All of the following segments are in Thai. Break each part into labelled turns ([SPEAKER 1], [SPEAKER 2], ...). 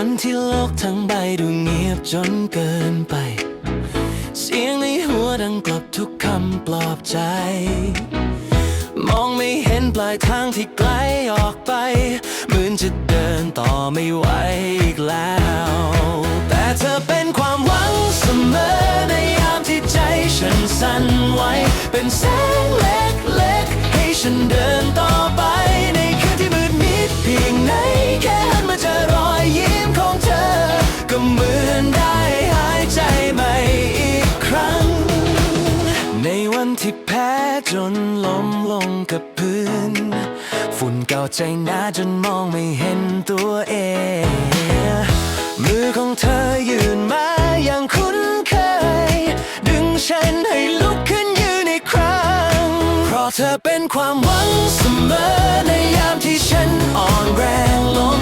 [SPEAKER 1] ที่โลกทั้งใบดูเงียบจนเกินไป เสียงในหัวดังกลบทุกคำปลอบใจ มองไม่เห็นปลายทางที่ไกลออกไป เหมือนจะเดินต่อไม่ไหวอีกแล้ว แต่เธอเป็นความหวังเสมอในยามที่ใจฉันสั่นไหวเป็นแสงเล็กๆให้ฉันเดินต่อ ที่แพ้จนล้มลงกับพื้น ฝุ่นเก่าใจหนาจนมองไม่เห็นตัวเอง มือของเธอยืนมาอย่างคุ้นเคย ดึงฉันให้ลุกขึ้นยืนอีกครั้ง เพราะเธอเป็นความหวังเสมอในยามที่ฉันอ่อนแรงลง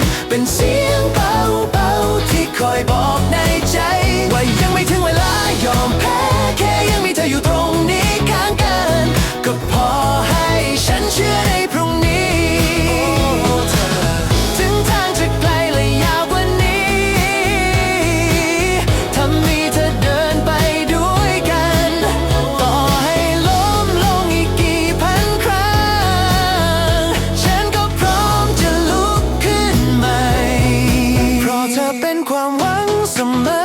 [SPEAKER 1] Aklımda